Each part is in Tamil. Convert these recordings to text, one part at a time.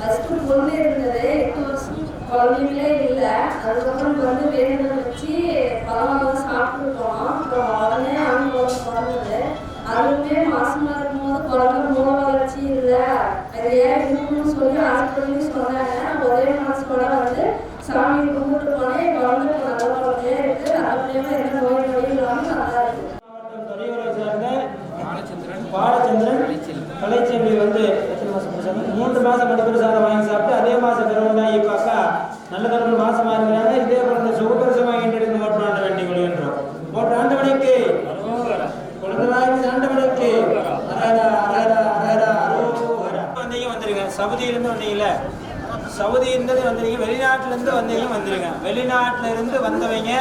ஃபர்ஸ்ட் பொண்ணு இருந்தது எட்டு வருஷம் குழந்தைங்களே இல்லை. அதுக்கப்புறம் வந்து வேண்டுதல் வச்சு பழம் சாப்பிட்டு போனோம் அப்புறம் உடனே அவங்க பிறந்தது. அதுவுமே மாசமா இருக்கும்போது குழந்தை மூல வளர்ச்சி இல்லை. அது ஏன் சொல்லி ஹாஸ்பிட்டல்லையும் சொன்னாங்க. ஒரே மாசத்தோட வந்து சாமி கும்பிட்டு போனேன் குழந்தை நல்ல குழந்தையா இருக்கு. நல்லபடியாக எந்த நோய் நொடியும் இல்லாமல் நல்லா இருக்கு. பாலச்சந்திரன் பாலச்சந்திரன் கலைச்செல்வி வந்து மூன்று மாதம் படிப்பு சாரை வாங்கி சாப்பிட்டு அதே மாதம் பிறகுதான் தான் அக்கா நல்ல தரப்பு மாசமா இருக்கிறாங்க இதே போல இந்த சுகபரிசமா ஈண்டெடுத்து ஓட்டுறாண்ட வேண்டி கொள்கின்றோம் ஓட்டுறாண்டவனுக்கு குழந்தைவாய்க்கு ஆண்டவனுக்கு அரஹரா அரஹரா அரஹரா அரோஹரா வந்தீங்க வந்துருங்க. சவுதியிலிருந்து வந்தீங்கல்ல? சவுதியிலிருந்து வந்தீங்க வெளிநாட்டுல இருந்து வந்தீங்க வந்துருங்க. வெளிநாட்டுல இருந்து வந்தவங்க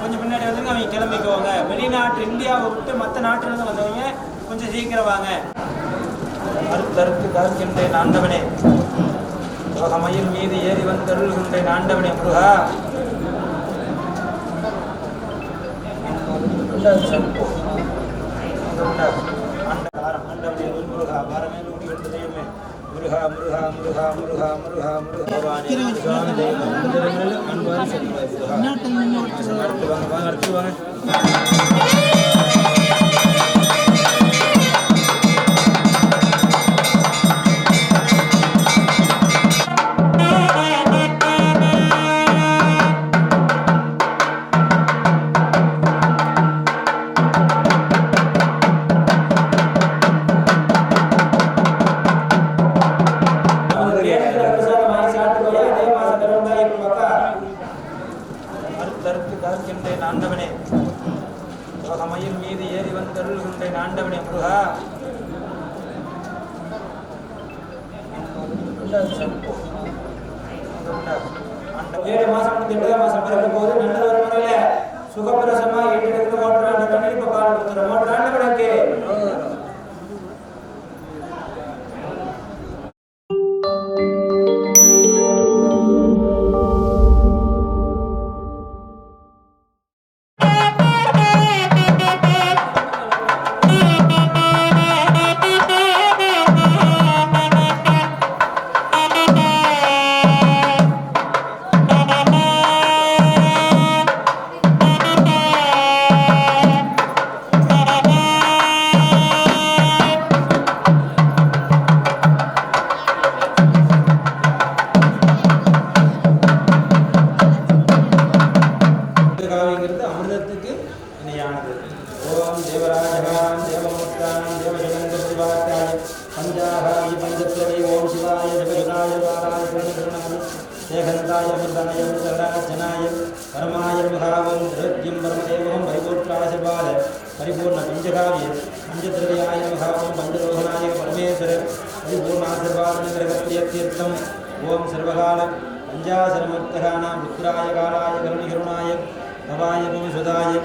கொஞ்சம் பின்னாடி வந்துருங்க அவங்க கிளம்பிக்குவாங்க. வெளிநாட்டு இந்தியாவை விட்டு மற்ற நாட்டுல இருந்து வந்தவங்க கொஞ்சம் சீக்கிரம் வாங்க. அறுத்தறுத்து காக்கின்றேன் ஆண்டவனே. மயில் மீது ஏறி வந்தருள்கின்றேன் ஆண்டவனே முருகா. முருகா. முருகா முருகா முருகா முருகா முருகா முருகா. முருகா. विनाशनायकाराय करुणिकरुणाय भवाय भविषदाय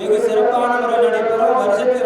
வெகு சிறப்பான முறை நடைபெறும் வருஷத்தில்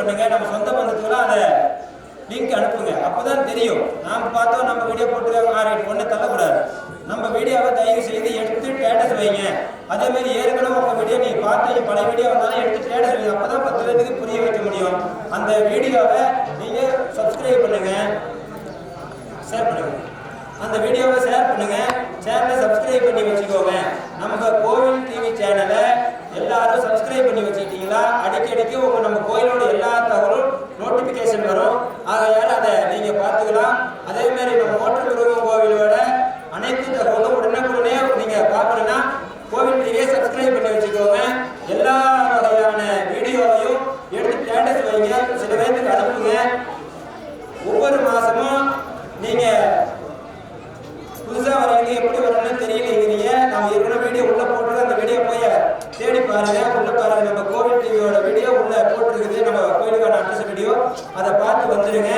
பண்ணுங்க நம்ம சொந்த பந்தத்துக்குலாம் அதை லிங்க் அனுப்புங்க. அப்போதான் தெரியும். நாம் பார்த்தோம் நம்ம வீடியோ போட்டு ஆறு ஒன்று தள்ளக்கூடாது. நம்ம வீடியோவை தயவு செய்து எடுத்து ஸ்டேட்டஸ் வைங்க. அதே மாதிரி ஏற்கனவே உங்கள் வீடியோ நீங்கள் பார்த்து பழைய வீடியோ வந்தாலும் எடுத்து ஸ்டேட்டஸ் வைங்க. அப்போ தான் பத்து பேருக்கு புரிய வைக்க முடியும். அந்த வீடியோவை நீங்கள் சப்ஸ்கிரைப் பண்ணுங்கள் ஷேர் பண்ணுங்கள் அந்த வீடியோவை ஷேர் பண்ணுங்கள் சேனலை சப்ஸ்கிரைப் பண்ணி வச்சுக்கோங்க. நமக்கு கோவில் டிவி சேனலை எல்லாரும் சப்ஸ்கிரைப் பண்ணி வச்சுக்கிட்டீங்களா? அடிக்கடி அடிக்கி உங்க நம்ம கோயிலோட எல்லா தகவலும் நோட்டிபிகேஷன் வரும். ஆகையால் அதை நீங்க பார்த்துக்கலாம். அதே மாதிரி நம்ம மோட்டர் முருகன் கோவிலோட அனைத்து தகவலும் உடனே நீங்க பார்க்கணும்னா கோவில் டிவியை சப்ஸ்கிரைப் பண்ணி வச்சுக்கோங்க. எல்லா வகையான வீடியோவையும் எடுத்து ஸ்டேட்டஸ் வைங்க. சில பேருக்கு அனுப்புங்க. ஒவ்வொரு மாசமும் நீங்க புதுசாக வரீங்க எப்படி வர பாருங்க உள்ள பாருங்க நம்ம கோவில் டிவியோட வீடியோ உள்ள போட்டிருக்குது. நம்ம கோயிலுக்கான அட்ரஸ் வீடியோ அதை பார்த்து வந்துடுங்க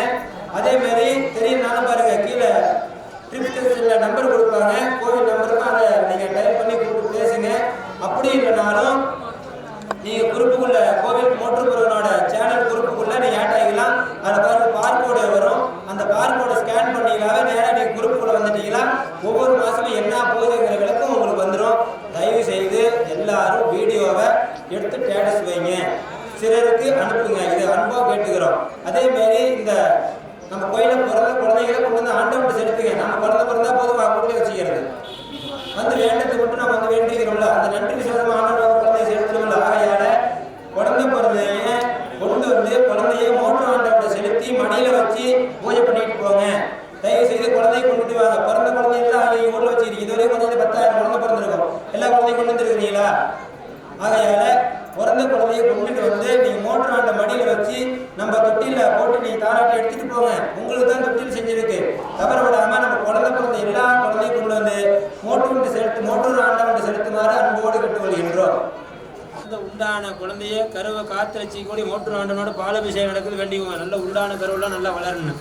guarda, guarda. சீக்கோடி மோட்டர் நாண்டனோட பாலபிஷேகம் நடக்குது வேண்டிக்குவோம். நல்ல உள்ளான கருவெல்லாம் நல்லா வளரணும்.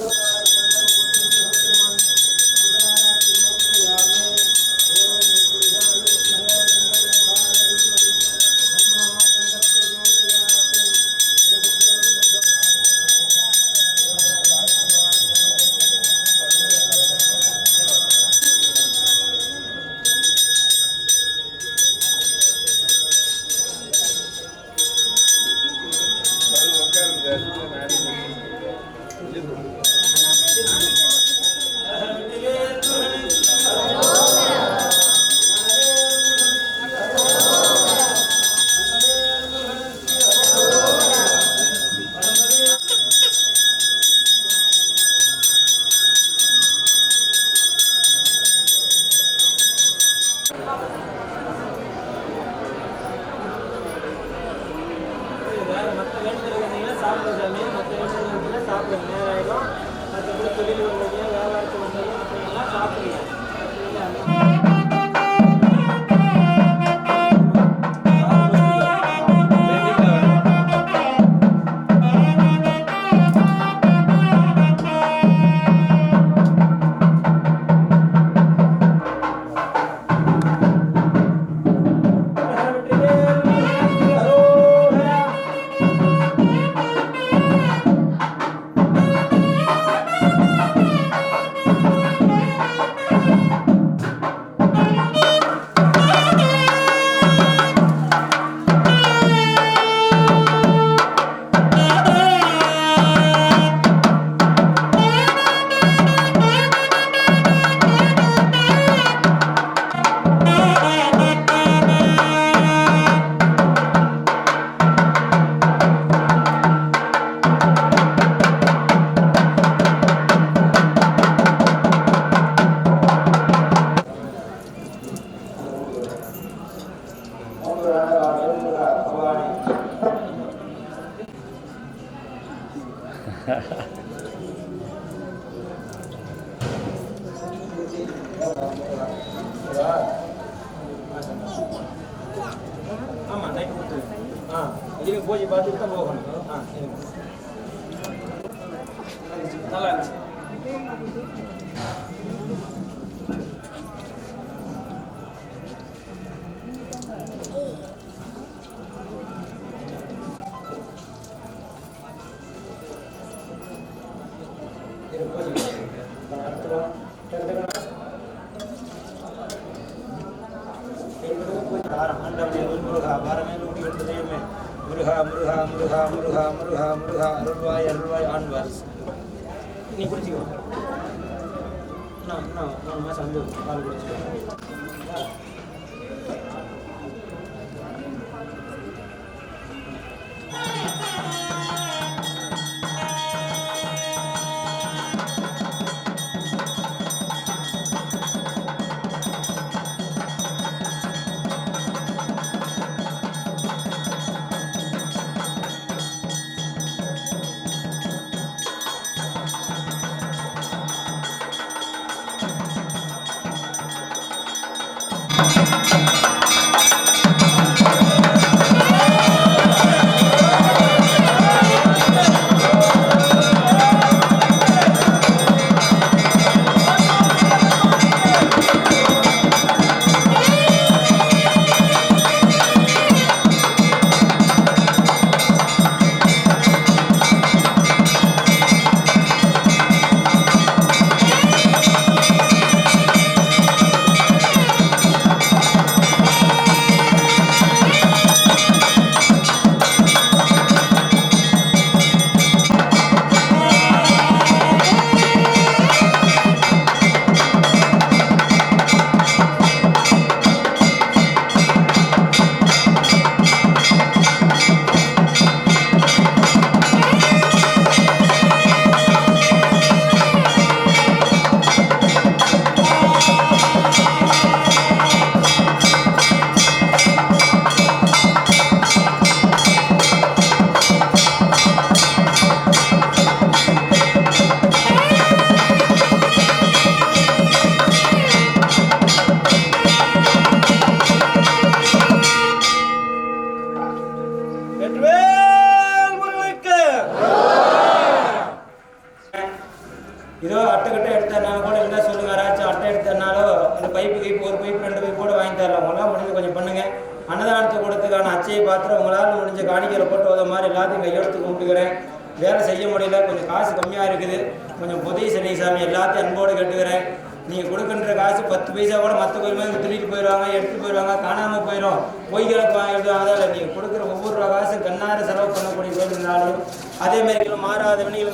vou de baixo do tambor. Né? Ah, sim.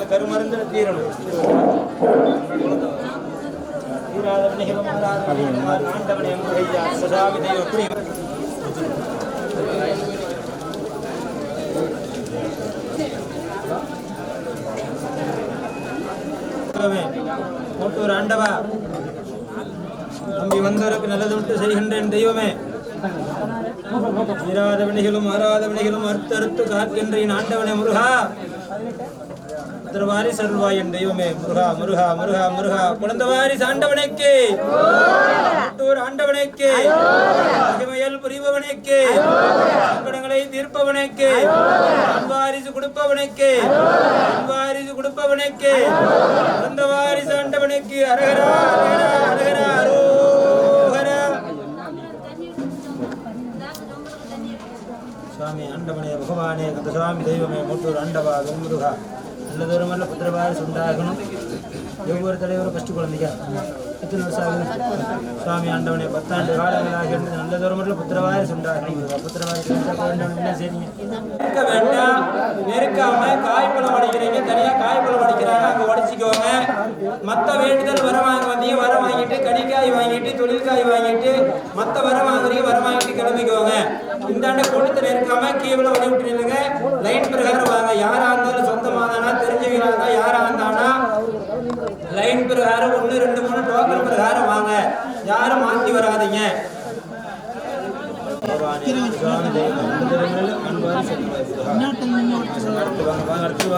கருமருந்து தீரணும். தீராத ஆண்டவனை தெய்வம் மூட்டூர் ஆண்டவா நம்பி வந்தவருக்கு நல்லது விட்டு செய்கின்றேன் தெய்வமே. மீறாத வினைகளும் மாறாத வினைகளும் அறுத்து காக்கின்றேன் ஆண்டவனே முருகா. திருவாரி சர்வாய் என் தெய்வமே. முருகா முருகா முருகா முருகா. குழந்தவாரி சாண்டவனைக்கு. மூட்டூர் ஆண்டவனைக்கு. மகிமையல் புரிபவனைக்கு. சங்கடங்களை தீர்ப்பவனைக்கு. வாரிசு கொடுப்பவனைக்கு. வாரிசு கொடுப்பவனைக்கு. அந்த வாரிசு ஆண்டவனுக்கு அரகரா அரகரா அரோகரா. சுவாமி ஆண்டவனே பகவானே கந்த சுவாமி தெய்வமே மூட்டூர் ஆண்டவா வெண்முருகா நல்லதொரு நல்ல புத்திரவாரிசு உண்டாகணும். ஒவ்வொரு தலைவரும் ஃபஸ்ட்டு குழந்தைங்க எத்தனை வருஷம் ஆகுது. சுவாமி ஆண்டவனே பத்தாண்டு காலங்களாக இருந்து நல்லதொரு நல்ல புத்திரவாரிசு உண்டாகணும். புத்திரவாரி உண்டாக்க வேண்டும். என்ன செய்யுங்க இருக்க வேண்டாம். நெருக்காம காய்ப்பழம் உடைக்கிறீங்க தனியா காய்ப்பழம் உடைக்கிறாங்க அங்க உடச்சிக்கோங்க மத்த வேண்டுதல் வர வாங்க வந்தீங்க வர வாங்கிட்டு கனிக்காய் வாங்கிட்டு தொழில்காய் வாங்கிட்டு மத்த வர வாங்குறீங்க வர வாங்கிட்டு கிளம்பிக்கோங்க. இந்தாண்ட கூட்டத்தை நெருக்காம கீழே வழி விட்டு நில்லுங்க லைன் பிரகாரம் வாங்க யாரா இருந்தாலும் சொந்தமாதானா தெரிஞ்சவங்களா யாரா இருந்தானா லைன் பிரகாரம் ஒன்று ரெண்டு மூணு டோக்கன் பிரகாரம் வாங்க யாரும் மாத்தி வராதீங்க வாங்க, வாங்க, அடுத்து வாங்க.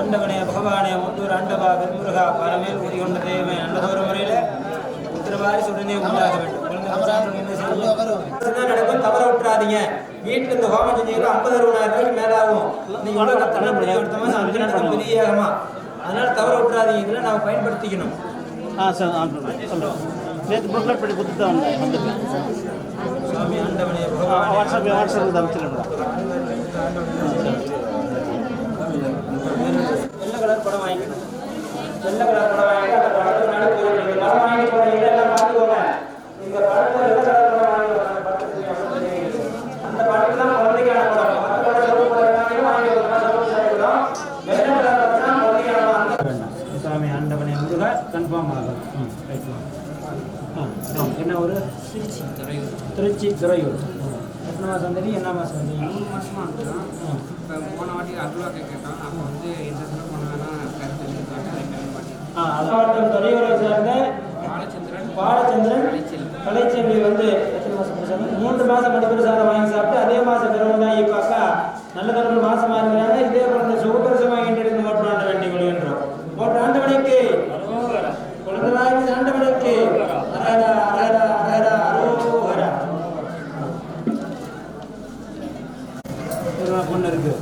என்ன பகவானே வெண்முருகா பரமேல் குடி கொண்ட தெய்வமே நல்லதொரு முறையில உத்தரவாரி உடனே உண்டாக வேண்டும். நடக்கும் தவற விட்டுறாதீங்க. வீட்டுல இந்த ஹோமம் செஞ்சீங்கன்னா ஐம்பது அறுபதாயிரம் ரூபாய்க்கு மேல ஆகும். நீங்க நடக்கும் பெரிய அதனால தவற விட்டுறாதீங்க. இதெல்லாம் நாம பயன்படுத்திக்கணும். ஆ சார் ஆ சொல்கிறேன் நேற்று புக்லெட் படி கொடுத்து தான் வந்தேன். பகவானே வாட்ஸ்அப் வாட்ஸ்அப்பில் அமைச்சிருக்கேன் வெள்ளை கலர் படம் வாங்கிக்கணும் வெள்ளை கலர் படம் வாங்கிட்டு அந்த படத்தை நடுக்கு நீங்க படம் வாங்கி போனீங்க எல்லாம் பார்த்துக்கோங்க இந்த படத்தை வெள்ளை கலர் படம் வாங்கி அந்த படத்துக்கு அந்த படத்துக்கு தான் குழந்தைக்கான படம் மற்ற படம் செலவு படம் வாங்கி கொடுத்தா செலவு செய்யணும் வெள்ளை கலர் படம் தான் குழந்தைக்கான படம் அந்த சுவாமி ஆண்டவனே முருகா கன்ஃபார்ம் ஆகும் ம் ரைட் ஆ என்ன ஒரு திருச்சி துறையூர் திருச்சி துறையூர் எத்தனை மாதம் வந்தீங்க என்ன மாதம் வந்தீங்க மூணு ஆ. இப்போ போன வாட்டி அருள்வா கேட்டோம். அப்போ வந்து எந்த கருத்து சொல்லியிருக்காங்க ஆ, மாவட்டம் துறையூரை சேர்ந்த பாலச்சந்திரன் பாலச்சந்திரன் கலைச்செல்வி. கலைச்செல்வி வந்து எத்தனை மாசம் படிச்சாங்க? மூன்று மாசம் படிக்கிற சாரை வாங்கி சாப்பிட்டு அதே மாசம் பிறகு தான் இப்போ அக்கா நல்ல தரப்பு மாசமா இருக்கிறாங்க இதே குழந்தை சுகபரிசமாக ஈண்டெடுத்து ஓட்டுறாண்ட வேண்டி கொள்கின்றோம் ஓட்டுறாண்டவனுக்கு குழந்தைவாய் ஆண்டவனுக்கு அரஹரா அரஹரா அரஹரா அரோஹரா ஒரு பொண்ணு இருக்கு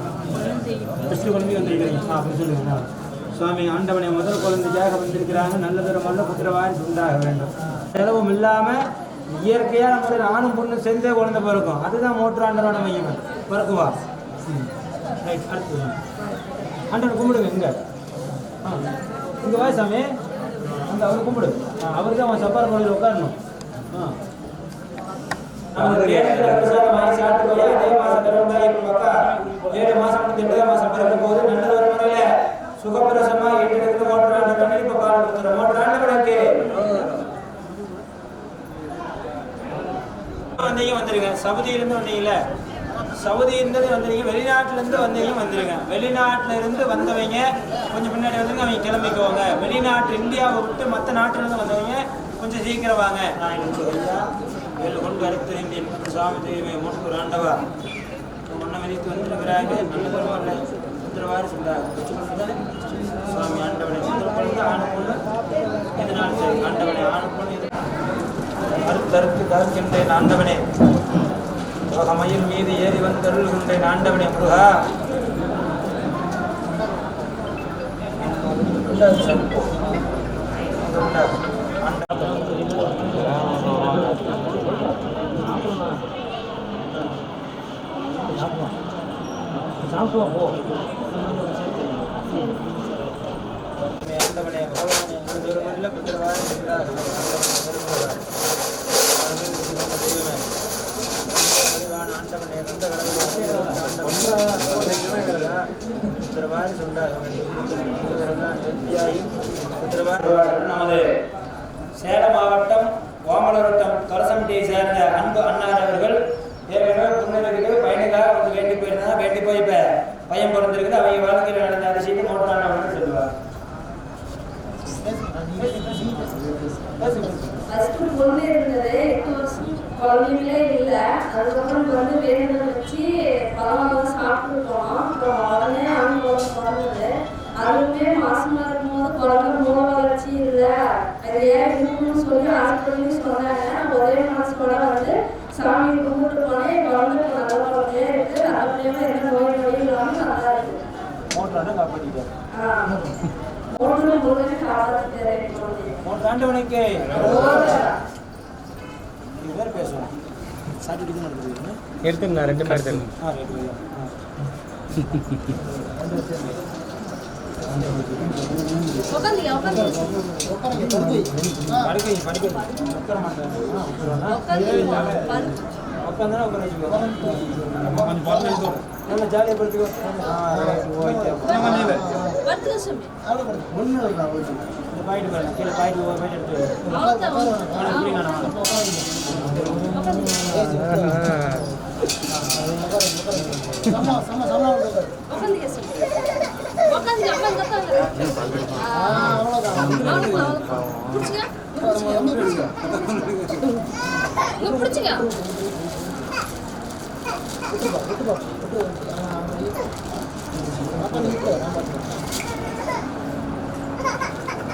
ஃபஸ்ட்டு குழந்தை வந்திருக்கிறீங்க ஆ அப்படி சொல்லுங்க ஆ. சுவாமி ஆண்டவனை முதல் குழந்தைக்காக வந்திருக்கிறாங்க. நல்லதொரு நல்ல புத்திரவாரி உண்டாக வேண்டும். செலவும் இல்லாம இயற்கையா நம்ம ஆணும் பொண்ணு சேர்ந்தே குழந்தை பிறக்கும். அதுதான் மோட்டராண்டவன மையம். பிறக்குவா? ம். ரைட் அடுத்து ஆண்டவன் கும்பிடுங்க இங்க. ஆ. இங்க வா சாமி. அந்த அவரை கும்பிடு. அவருக்கு தான் அவன் சப்பார கோழியில் உட்காரணும். ஆ. அவருக்கு ஏழு மாசம் ஏழு மாசம் முடிஞ்சு எட்டாவது மாசம் போது நல்ல ஒரு சுகப்பிரசமா எட்டு ஓட்டுறாங்க பண்ணி இப்ப பால் கொடுத்துறோம் வந்தீங்க வந்துருங்க சவுதியிலிருந்து வந்தீங்கல்ல? சவுதியிலிருந்து வந்துருங்க வெளிநாட்டுல இருந்து வந்தீங்க வந்துருங்க வெளிநாட்டுல இருந்து வந்தவங்க கொஞ்சம் பின்னாடி வந்துருங்க அவங்க கிளம்பிக்குவாங்க. வெளிநாட்டு இந்தியாவை விட்டு மற்ற நாட்டுல இருந்து வந்தவங்க கொஞ்சம் சீக்கிரம் வாங்க. நான் எனக்கு கொண்டு அடுத்து இந்தியன் சாமி தெய்வம் மூன்று ஆண்டவா ஒன்றை மதித்து வந்துருக்கிறாங்க நல்ல இல்லை உத்தரவாறு சொல்றாங்க சுவாமி ஆண்டவனை முதல் ஆணு பொண்ணு எதனாலும் சரி? ஆண்டவனை ஆணு பொண்ணு அறுத்தறுத்து ஆண்டவனே. மயில் மீது ஏறி வந்தருள்கின்றேன் ஆண்டவனே முருகா. சாப்பிடுவோம் போ ஆண்டவனே பகவானே குருவருள்ள புத்திரவாய் இருக்கிறார் ஆண்டவனே வந்த நமது சேலம் மாவட்டம் ஓமலவட்டம் கலசமிட்டியை சேர்ந்த அன்பு அண்ணார் அவர்கள் ஏற்கனவே புண்ணருக்கு பையனுக்காக வந்து வேண்டி போயிருந்தா வேண்டி போய் இப்போ பையன் பிறந்திருக்குது அவங்க வாழ்க்கையில் நடந்த அதிசயத்தை மோட்டார் சொல்லுவார் ஃபஸ்ட்டு பொண்ணு இருந்தது எட்டு வருஷம் குழந்தைங்களே இல்லை. அதுக்கப்புறம் வந்து வேணும்னு வச்சு பழம் சாப்பிட்டு போனோம் அப்புறம் உடனே ஆண் குழந்தை பிறந்தது. அதுவுமே மாசமா இருக்கும்போது குழந்தை மூல வளர்ச்சி இல்லை. அது ஏன் இருக்குன்னு சொல்லி ஹாஸ்பிட்டல்லையும் சொன்னாங்க. ஒரே மாசத்தோட வந்து சாமி கும்பிட்டு போனேன். குழந்தை இப்ப நல்ல குழந்தையா இருக்கு. நல்லபடியாக எந்த நோய் நொடி இல்லாமல் நல்லா இருக்கு மோட்டார் காப்பாற்றிட்டார் ஆண்டவனுக்கு இது பேர் பேசுவோம் தான் நடக்குது எடுத்துருந்தா ரெண்டு பேர் ஆ படுக்கை. படுக்கை உட்கார உட்காந்து படுத்து நல்லா ஜாலியாக படுத்துக்கோ. இந்த பாருங்க. கீழே ஒரு எடுத்து.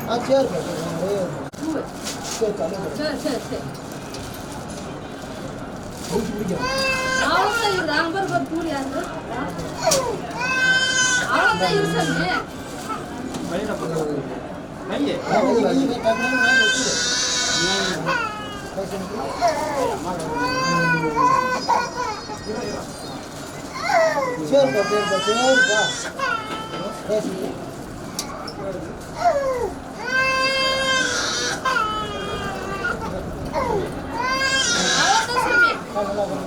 ஆ உட்காந்து சரி சரி சரி அவ்வளோதான் அங்கே கூலி அவ்வளோதான் அவ்வளோதான்